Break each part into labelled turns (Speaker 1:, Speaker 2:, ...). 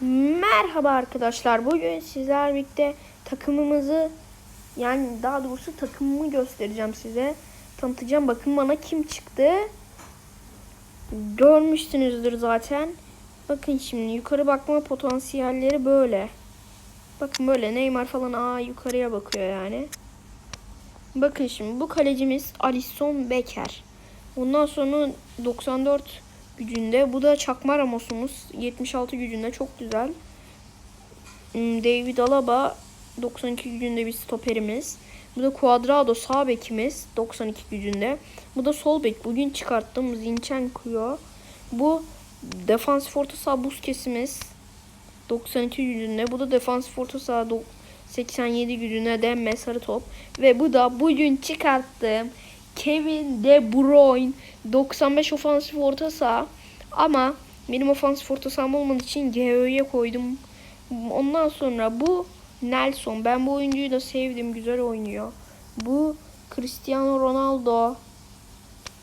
Speaker 1: Merhaba arkadaşlar. Bugün sizler birlikte takımımızı yani daha doğrusu takımımı göstereceğim size. Tanıtacağım. Bakın bana kim çıktı. Görmüşsünüzdür zaten. Bakın şimdi yukarı bakma potansiyelleri böyle. Bakın böyle Neymar falan aa yukarıya bakıyor yani. Bakın şimdi bu kalecimiz Alisson Becker. Ondan sonra 94 gücünde. Bu da Çakma Ramos'umuz. 76 gücünde çok güzel. Hmm, David Alaba 92 gücünde bir stoperimiz. Bu da Cuadrado sağ bekimiz 92 gücünde. Bu da sol bek. Bugün çıkarttığım Zinchenko. Bu defansif orta saha Busquets'imiz 92 gücünde. Bu da defansif orta saha do- 87 gücüne de sarı top. Ve bu da bugün çıkarttığım Kevin De Bruyne 95 ofansif orta saha. Ama benim ofansif orta saham olmadığı için GÖ'ye koydum. Ondan sonra bu Nelson. Ben bu oyuncuyu da sevdim. Güzel oynuyor. Bu Cristiano Ronaldo.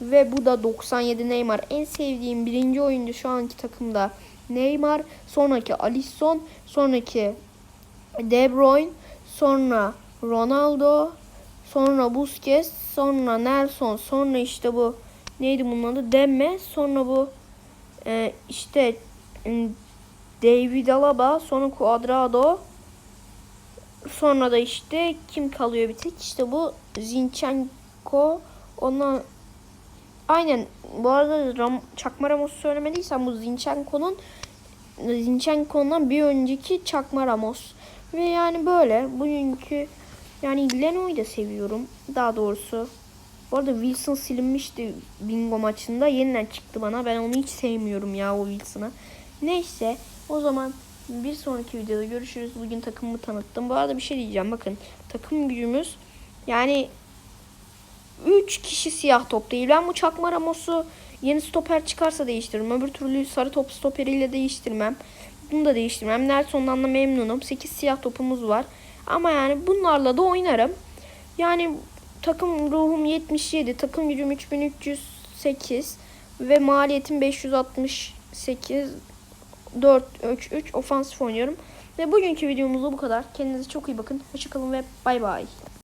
Speaker 1: Ve bu da 97 Neymar. En sevdiğim birinci oyuncu şu anki takımda Neymar. Sonraki Alisson. Sonraki De Bruyne. Sonra Ronaldo. Sonra Busquets. Sonra Nelson. Sonra işte bu neydi bunun adı? Demme. Sonra bu e, işte e, David Alaba. Sonra Cuadrado. Sonra da işte kim kalıyor bir tek? İşte bu Zinchenko. Ondan Aynen. Bu arada Ram, Çakma Ramos'u söylemediysem bu Zinchenko'nun Zinchenko'ndan bir önceki Çakma Ramos. Ve yani böyle bugünkü yani Leno'yu da seviyorum. Daha doğrusu. Bu arada Wilson silinmişti bingo maçında. Yeniden çıktı bana. Ben onu hiç sevmiyorum ya o Wilson'ı. Neyse o zaman bir sonraki videoda görüşürüz. Bugün takımımı tanıttım. Bu arada bir şey diyeceğim. Bakın takım gücümüz yani 3 kişi siyah top değil. Ben bu Çakma Ramos'u yeni stoper çıkarsa değiştiririm. Öbür türlü sarı top stoperiyle değiştirmem. Bunu da değiştirmem. Nelson'dan da memnunum. 8 siyah topumuz var. Ama yani bunlarla da oynarım. Yani takım ruhum 77, takım gücüm 3308 ve maliyetim 568 4 3 3 ofansif oynuyorum. Ve bugünkü videomuz da bu kadar. Kendinize çok iyi bakın. Hoşçakalın ve bay bay.